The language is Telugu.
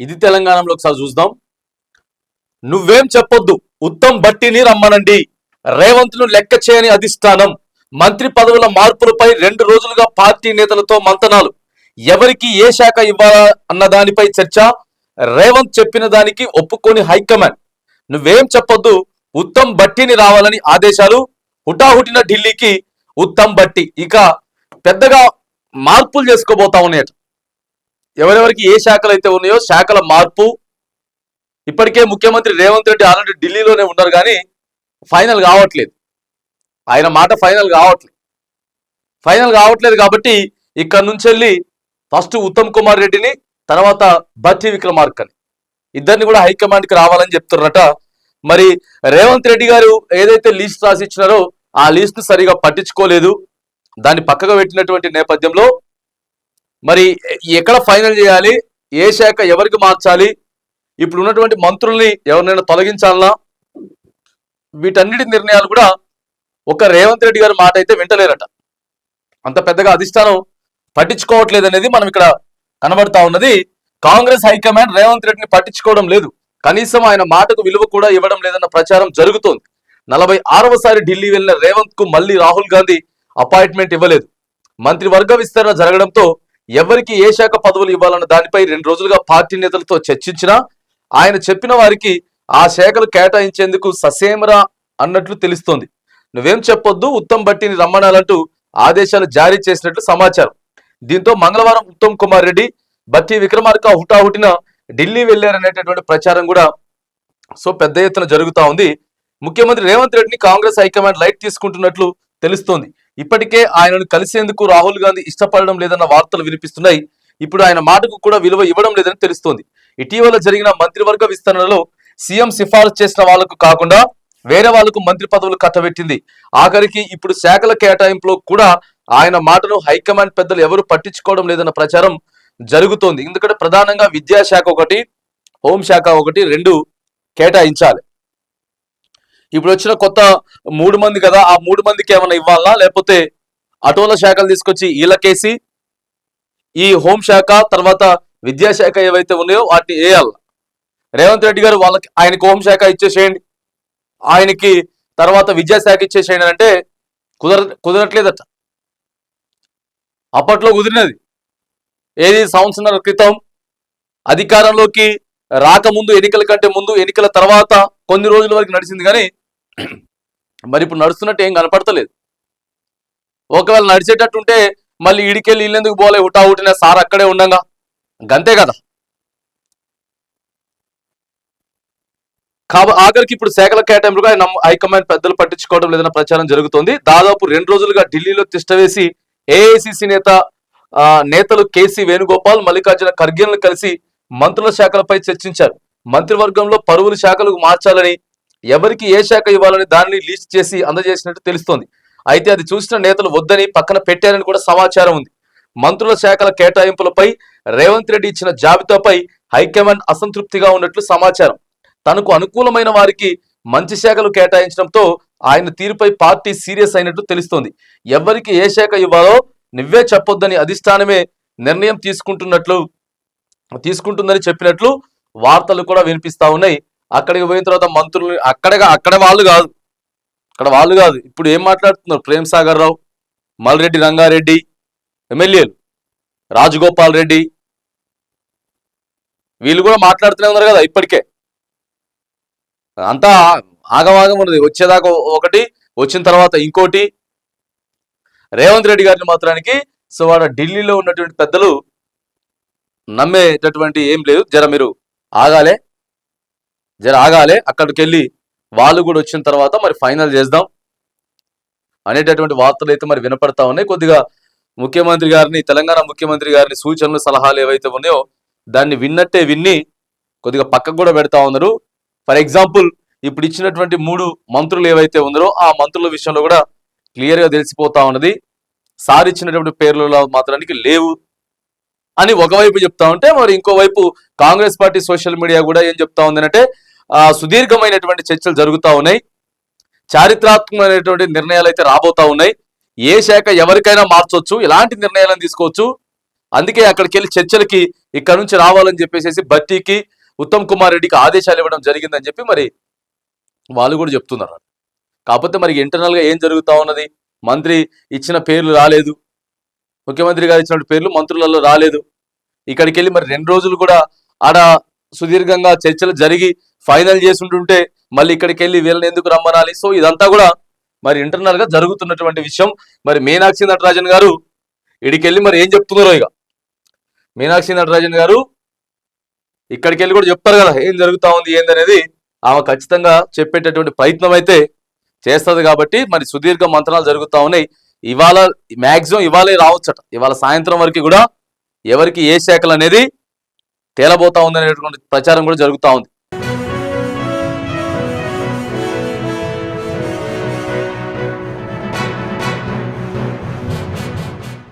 ఇది తెలంగాణలో ఒకసారి చూద్దాం. నువ్వేం చెప్పొద్దు ఉత్తమ్ బట్టిని రమ్మనండి. రేవంత్ను లెక్క చేయని అధిష్టానం. మంత్రి పదవుల మార్పులపై రెండు రోజులుగా పార్టీ నేతలతో మంతనాలు. ఎవరికి ఏ శాఖ ఇవ్వాలా అన్న దానిపై చర్చ. రేవంత్ చెప్పిన దానికి ఒప్పుకొని హైకమాండ్. నువ్వేం చెప్పొద్దు ఉత్తమ్ బట్టిని రావాలని ఆదేశాలు. హుటాహుటిన ఢిల్లీకి ఉత్తమ్ బట్టి. ఇక పెద్దగా మార్పులు చేసుకోబోతా ఉన్నాయట. ఎవరెవరికి ఏ శాఖలు అయితే ఉన్నాయో శాఖల మార్పు. ఇప్పటికే ముఖ్యమంత్రి రేవంత్ రెడ్డి ఆల్రెడీ ఢిల్లీలోనే ఉన్నారు కానీ ఫైనల్ కావట్లేదు. ఆయన మాట ఫైనల్ కావట్లేదు. ఫైనల్ కావట్లేదు కాబట్టి ఇక్కడ నుంచి వెళ్ళి ఫస్ట్ ఉత్తమ్ కుమార్ రెడ్డిని తర్వాత భట్టి విక్రమార్క్ అని ఇద్దరిని కూడా హైకమాండ్కి రావాలని చెప్తున్నారట మరి రేవంత్ రెడ్డి గారు ఏదైతే లీస్ట్ రాసి ఇచ్చినారో ఆ లీస్ట్ను సరిగా పట్టించుకోలేదు. దాన్ని పక్కగా పెట్టినటువంటి నేపథ్యంలో మరి ఎక్కడ ఫైనల్ చేయాలి? ఏ శాఖ ఎవరికి మార్చాలి? ఇప్పుడు ఉన్నటువంటి మంత్రుల్ని ఎవరినైనా తొలగించాలనా? వీటన్నిటి నిర్ణయాలు కూడా ఒక రేవంత్ రెడ్డి గారి మాట అయితే వింటలేరట. అంత పెద్దగా అధిష్టానం పట్టించుకోవట్లేదు అనేది మనం ఇక్కడ కనబడతా ఉన్నది. కాంగ్రెస్ హైకమాండ్ రేవంత్ రెడ్డిని పట్టించుకోవడం లేదు. కనీసం ఆయన మాటకు విలువ కూడా ఇవ్వడం లేదన్న ప్రచారం జరుగుతోంది. నలభై ఆరవసారి ఢిల్లీ వెళ్ళిన రేవంత్కు మళ్ళీ రాహుల్ గాంధీ అపాయింట్మెంట్ ఇవ్వలేదు. మంత్రివర్గ విస్తరణ జరగడంతో ఎవరికి ఏ శాఖ పదవులు ఇవ్వాలన్న దానిపై రెండు రోజులుగా పార్టీ నేతలతో చర్చించినా ఆయన చెప్పిన వారికి ఆ శాఖలు కేటాయించేందుకు ససేమరా అన్నట్లు తెలుస్తోంది. నువ్వేం చెప్పొద్దు ఉత్తమ్ భట్టిని రమ్మనాలంటూ ఆదేశాలు జారీ చేసినట్లు సమాచారం. దీంతో మంగళవారం ఉత్తమ్ కుమార్ రెడ్డి భట్టి విక్రమార్క హుటాహుటిన ఢిల్లీ వెళ్ళారనేటటువంటి ప్రచారం కూడా సో పెద్ద ఎత్తున జరుగుతూ ఉంది. ముఖ్యమంత్రి రేవంత్ రెడ్డిని కాంగ్రెస్ హైకమాండ్ లైట్ తీసుకుంటున్నట్లు తెలుస్తోంది. ఇప్పటికే ఆయనను కలిసేందుకు రాహుల్ గాంధీ ఇష్టపడడం లేదన్న వార్తలు వినిపిస్తున్నాయి. ఇప్పుడు ఆయన మాటకు కూడా విలువ ఇవ్వడం లేదని తెలుస్తోంది. ఇటీవల జరిగిన మంత్రివర్గ విస్తరణలో సీఎం సిఫారసు చేసిన వాళ్ళకు కాకుండా వేరే వాళ్ళకు మంత్రి పదవులు కట్టబెట్టింది. ఆఖరికి ఇప్పుడు శాఖల కేటాయింపులో కూడా ఆయన మాటను హైకమాండ్ పెద్దలు ఎవరు పట్టించుకోవడం లేదన్న ప్రచారం జరుగుతోంది. ఎందుకంటే ప్రధానంగా విద్యాశాఖ ఒకటి హోంశాఖ ఒకటి రెండు కేటాయించాలి. ఇప్పుడు వచ్చిన కొత్త మూడు మంది కదా ఆ మూడు మందికి ఏమైనా ఇవ్వాలా? లేకపోతే అటోల శాఖలు తీసుకొచ్చి వీళ్ళకేసి ఈ హోంశాఖ తర్వాత విద్యాశాఖ ఏవైతే ఉన్నాయో వాటిని వేయాలి. రేవంత్ రెడ్డి గారు వాళ్ళకి ఆయనకి హోంశాఖ ఇచ్చేసేయండి. ఆయనకి తర్వాత విద్యాశాఖ ఇచ్చేసేయండి అంటే కుదర కుదరట్లేదట. అప్పట్లో కుదిరినది. ఏది సంవత్సరాల క్రితం అధికారంలోకి రాకముందు ఎన్నికల కంటే ముందు ఎన్నికల తర్వాత కొన్ని రోజుల వరకు నడిచింది కానీ మరి ఇప్పుడు నడుస్తున్నట్టు ఏం కనపడతలేదు. ఒకవేళ నడిచేటట్టు ఉంటే మళ్ళీ ఇడికెళ్ళి ఇల్లెందుకు పోలే ఉటా ఉటిన సార్ అక్కడే ఉండంగా. గంతే కదా. కాబ ఆఖరికి ఇప్పుడు శాఖల కేటాయింపుగా ఆయన హైకమాండ్ పెద్దలు పట్టించుకోవడం లేదన్న ప్రచారం జరుగుతోంది. దాదాపు రెండు రోజులుగా ఢిల్లీలో తిష్టవేసి ఏఐసిసి నేత నేతలు కేసీ వేణుగోపాల్ మల్లికార్జున ఖర్గేలను కలిసి మంత్రుల శాఖలపై చర్చించారు. మంత్రివర్గంలో పరువుల శాఖలకు మార్చాలని ఎవరికి ఏ శాఖ ఇవ్వాలని దానిని లీస్ట్ చేసి అందజేసినట్టు తెలుస్తోంది. అయితే అది చూసిన నేతలు వద్దని పక్కన పెట్టారని కూడా సమాచారం ఉంది. మంత్రుల శాఖల కేటాయింపులపై రేవంత్ రెడ్డి ఇచ్చిన జాబితాపై హైకమాండ్ అసంతృప్తిగా ఉన్నట్లు సమాచారం. తనకు అనుకూలమైన వారికి మంచి శాఖలు కేటాయించడంతో ఆయన తీరుపై పార్టీ సీరియస్ అయినట్లు తెలుస్తోంది. ఎవరికి ఏ శాఖ ఇవ్వాలో నువ్వే చెప్పొద్దని అధిష్టానమే నిర్ణయం తీసుకుంటున్నట్లు తీసుకుంటుందని చెప్పినట్లు వార్తలు కూడా వినిపిస్తా ఉన్నాయి. అక్కడికి పోయిన తర్వాత మంత్రులు అక్కడగా అక్కడ వాళ్ళు కాదు. అక్కడ వాళ్ళు కాదు. ఇప్పుడు ఏం మాట్లాడుతున్నారు? ప్రేమ్ సాగర్ రావు మల్రెడ్డి రంగారెడ్డి ఎమ్మెల్యేలు రాజగోపాల్ రెడ్డి. వీళ్ళు కూడా మాట్లాడుతూనే ఉన్నారు కదా ఇప్పటికే. అంతా ఆగమాగం ఉన్నది. వచ్చేదాకా ఒకటి వచ్చిన తర్వాత ఇంకోటి. రేవంత్ రెడ్డి గారిని మాత్రానికి సో వాడు ఢిల్లీలో ఉన్నటువంటి పెద్దలు నమ్మేటటువంటి ఏం లేదు. జర మీరు ఆగాలే. జర అక్కడికి వెళ్ళి వాళ్ళు కూడా వచ్చిన తర్వాత మరి ఫైనల్ చేద్దాం అనేటటువంటి వార్తలు అయితే మరి వినపడతా ఉన్నాయి. కొద్దిగా ముఖ్యమంత్రి గారిని తెలంగాణ ముఖ్యమంత్రి గారిని సూచనలు సలహాలు ఏవైతే ఉన్నాయో దాన్ని విన్నట్టే విన్ని కొద్దిగా పక్కకు కూడా పెడతా ఉన్నారు. ఫర్ ఎగ్జాంపుల్ ఇప్పుడు ఇచ్చినటువంటి మూడు మంత్రులు ఏవైతే ఉన్నారో ఆ మంత్రుల విషయంలో కూడా క్లియర్గా తెలిసిపోతా ఉన్నది. సార్ ఇచ్చినటువంటి పేర్లలో మాత్రానికి లేవు అని ఒకవైపు చెప్తా ఉంటే మరి ఇంకోవైపు కాంగ్రెస్ పార్టీ సోషల్ మీడియా కూడా ఏం చెప్తా ఉందంటే సుదీర్ఘమైనటువంటి చర్చలు జరుగుతూ ఉన్నాయి. చారిత్రాత్మకమైనటువంటి నిర్ణయాలు అయితే రాబోతా ఉన్నాయి. ఏ శాఖ ఎవరికైనా మార్చొచ్చు ఎలాంటి నిర్ణయాలను తీసుకోవచ్చు? అందుకే అక్కడికి వెళ్ళి చర్చలకి ఇక్కడ నుంచి రావాలని చెప్పేసి భర్తీకి ఉత్తమ్ కుమార్ రెడ్డికి ఆదేశాలు ఇవ్వడం జరిగిందని చెప్పి మరి వాళ్ళు కూడా చెప్తున్నారు. కాకపోతే మరి ఇంటర్నల్గా ఏం జరుగుతూ ఉన్నది? మంత్రి ఇచ్చిన పేర్లు రాలేదు. ముఖ్యమంత్రి గారు ఇచ్చినటువంటి పేర్లు మంత్రులలో రాలేదు. ఇక్కడికి వెళ్ళి మరి రెండు రోజులు కూడా ఆడ సుదీర్ఘంగా చర్చలు జరిగి ఫైనల్ చేసుంటుంటే మళ్ళీ ఇక్కడికి వెళ్ళి వీళ్ళని ఎందుకు రమ్మనాలి? సో ఇదంతా కూడా మరి ఇంటర్నల్గా జరుగుతున్నటువంటి విషయం. మరి మీనాక్షి నటరాజన్ గారు ఇడికెళ్ళి మరి ఏం చెప్తున్నారో ఇక. మీనాక్షి నటరాజన్ గారు ఇక్కడికి వెళ్ళి కూడా చెప్తారు కదా ఏం జరుగుతా ఉంది ఏందనేది ఆమె ఖచ్చితంగా చెప్పేటటువంటి ప్రయత్నం అయితే చేస్తుంది కాబట్టి మరి సుదీర్ఘ మంత్రాలు జరుగుతూ ఉన్నాయి. ఇవాళ మ్యాక్సిమం ఇవాళే రావచ్చట. ఇవాళ సాయంత్రం వరకు కూడా ఎవరికి ఏ శాఖలు అనేది తేలబోతా ఉంది అనేటువంటి ప్రచారం కూడా జరుగుతా ఉంది.